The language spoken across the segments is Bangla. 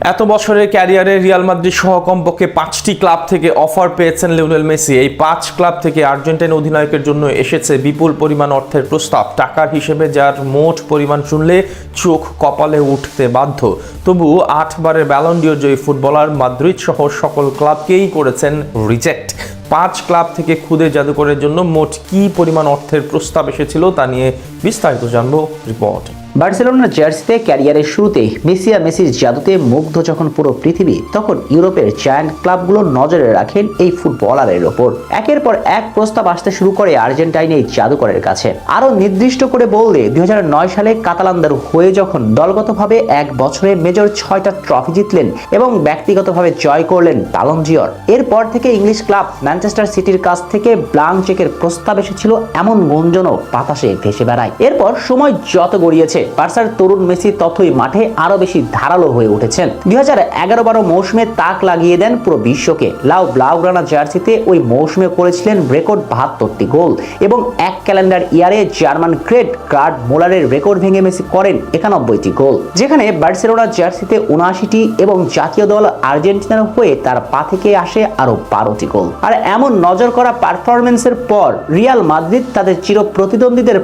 এত বছরের ক্যারিয়ারে রিয়াল মাদ্রিদ সহ কমপক্ষে পাঁচটি ক্লাব থেকে অফার পেয়েছেন লিওনেল মেসি। এই পাঁচ ক্লাব থেকে আর্জেন্টাইন অধিনায়কের জন্য এসেছে বিপুল পরিমাণ অর্থের প্রস্তাব। টাকার হিসেবে যার মোট পরিমাণ শুনলে চোখ কপালে উঠতে বাধ্য। তবু আটবারের ব্যালন্ডিও জয়ী ফুটবলার মাদ্রিদ সহ সকল ক্লাবকেই করেছেন রিজেক্ট পাঁচ ক্লাব থেকে খুদে জাদুকরের জন্য মোট কী পরিমাণ অর্থের প্রস্তাব এসেছিল তা নিয়ে বিস্তারিত জানব রিপোর্ট বার্সেলোনার জার্সিতে ক্যারিয়ারের শুরুতে মেসিয়া মেসির জাদুতে মুগ্ধ যখন পুরো পৃথিবী, তখন ইউরোপের জায়ান্ট ক্লাবগুলো নজরে রাখেন এই ফুটবলারের ওপর। একের পর এক প্রস্তাব আসতে শুরু করে আর্জেন্টাইন এই জাদুকরের কাছে। আরও নির্দিষ্ট করে বললে, দুই হাজার নয় সালে কাতালানদের হয়ে যখন দলগতভাবে এক বছরে মেজর ছয়টা ট্রফি জিতলেন এবং ব্যক্তিগতভাবে জয় করলেন তালনজিয়র এরপর থেকে ইংলিশ ক্লাব ম্যানচেস্টার সিটির কাছ থেকে ব্লাঙ্ক চেকের প্রস্তাব এসেছিল এমন গুঞ্জনও বাতাসে ভেসে বেড়ায়। এরপর সময় যত গড়িয়েছে বার্সার তরুণ মেসি ততই মাঠে আরও বেশি ধারালো হয়ে উঠেছেন। দুই হাজার এগারো বারো মৌসুমে তাক লাগিয়ে দেন পুরো বিশ্বকে। লাউ ব্লাউগ্রানা জার্সিতে ওই মৌসুমে করেছিলেন রেকর্ড বাহাত্তরটি গোল এবং এক ক্যালেন্ডার ইয়ারে জার্মান গ্রেট গার্ড মোলারের রেকর্ড ভেঙে মেসি করেন একানব্বইটি গোল। যেখানে বার্সেলোনা জার্সিতে উনআশিটি এবং জাতীয় দল আর্জেন্টিনার হয়ে তার পা থেকে আসে আরও বারোটি গোল। আর এমন নজর করা পারফরমেন্সের পর রিয়াল মাদ্রিদ তাদের চির প্রতিদ্বন্দ্বীদের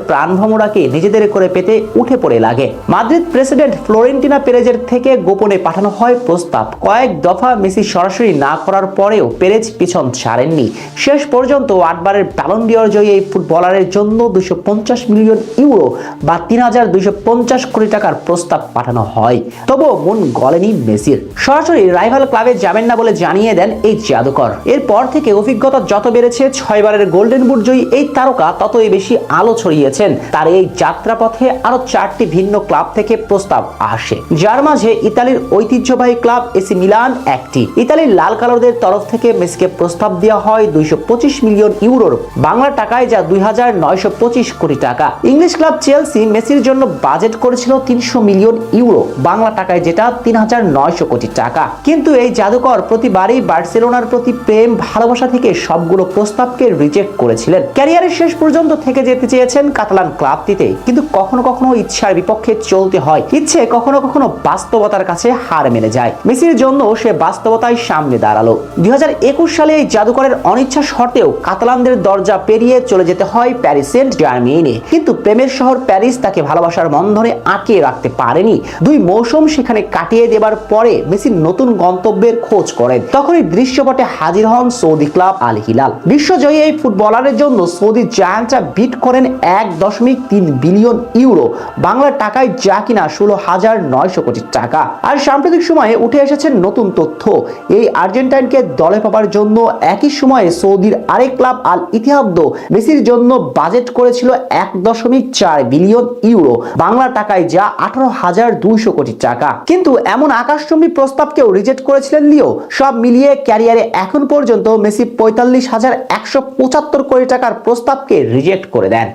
প্রাণভমরাকে নিজেদের করে পেতে উঠে পড়ে লাগে। মাদ্রিদ প্রেসিডেন্ট ফ্লোরেন্টিনা পেরেজের থেকে গোপনে পাঠানো হয় প্রস্তাব। কয়েক দফা মেসি সরাসরি না করার পরেও পেরেজ পিছন ছাড়েননি। শেষ পর্যন্ত আটবারের ব্যালন্ডিয়র জয়ী এই ফুটবলারের জন্য দুশো মিলিয়ন ইউরো বা তিন হাজার দুইশো পঞ্চাশ কোটি টাকার প্রস্তাব পাঠানো হয়। তবুও মন গলেনি মেসির। সরাসরি রাইভাল ক্লাবে যাবেন না বলে জানিয়ে দেন এই জাদুকর। এরপর থেকে অভিজ্ঞতা যত বেড়েছে, ছয়বারের গোল্ডেন বুট জয়ী এই তারকা ততই বেশি আলো ছড়িয়েছেন। তার এই যাত্রাপথে আরও চারটি ভিন্ন ক্লাব থেকে প্রস্তাব আসে। যার মাঝে ইতালির ঐতিহ্যবাহী ক্লাব এসি মিলান একটি। ইতালির লাল কালোদের তরফ থেকে মেসিকে প্রস্তাব দেওয়া হয় দুইশো পঁচিশ মিলিয়ন ইউরোর বাংলা টাকায়, যা দুই হাজার নয়শো পঁচিশ কোটি টাকা। ইংলিশ ক্লাব চেলসি মেসির জন্য বাজেট করেছিল তিনশো মিলিয়ন ইউরো, বাংলা টাকায় যেটা তিন হাজার নয়শো কোটি টাকা। কিন্তু এই জাদুকর প্রতিবারই বার্সেলোনার প্রতি প্রেম, ভালোবাসা থেকে সবগুলো প্রস্তাবকে রিজেক্ট করেছিলেন। ক্যারিয়ারের শেষ পর্যন্ত থেকে যেতে চেয়েছেন কাতালান ক্লাবটিতে কিন্তু কখনো কখনো ইচ্ছার বিপক্ষে চলতে হয়। ইচ্ছে কখনো কখনো বাস্তবতার কাছে হার মেনে যায়। মেসির জন্য সে বাস্তবতায় সামনে দাঁড়াল। দুই সালে এই জাদুকরের অনিচ্ছা সত্ত্বেও কাতালানদের দরজা পেরিয়ে চলে যেতে হয় প্যারিস সেন্ট জার্মেইনে কিন্তু প্রেমের শহর প্যারিস তাকে ভালোবাসার বন্ধনে আটকে রাখতে পারেনি। দুই মৌসুম সেখানে কাটিয়ে দেবার পরে মেসি নতুন গন্তব্যের খোঁজ করেন। তখনই দৃশ্যপটে হাজির হন সৌদি ক্লাব আল হিলাল বিশ্বজয়ী এই ফুটবলারের জন্য সৌদি জায়ান্টরা বিট করেন এক দশমিক তিন বিলিয়ন ইউরো। বাংলা টাকায় যা কিনা ষোলো হাজার নয়শো কোটি টাকা। আর সাম্প্রতিক সময়ে উঠে এসেছে নতুন তথ্য। এই আর্জেন্টাইনকে দলে পাবার জন্য একই সময়ে সৌদির আরেক ক্লাব আল ইতিহাদ্দ মেসির জন্য বাজেট করেছিল এক দশমিক চার বিলিয়ন ইউরো। বাংলা টাকায় যা আঠারো হাজার দুইশো কোটি টাকা। কিন্তু এমন আকাশচুম্বী প্রস্তাবকেও রিজেক্ট করেছিলেন লিও। সব মিলিয়ে ক্যারিয়ারে এখন পর্যন্ত মেসি পঁয়তাল্লিশ হাজার একশো পঁচাত্তর কোটি টাকার প্রস্তাবকে রিজেক্ট করে দেন।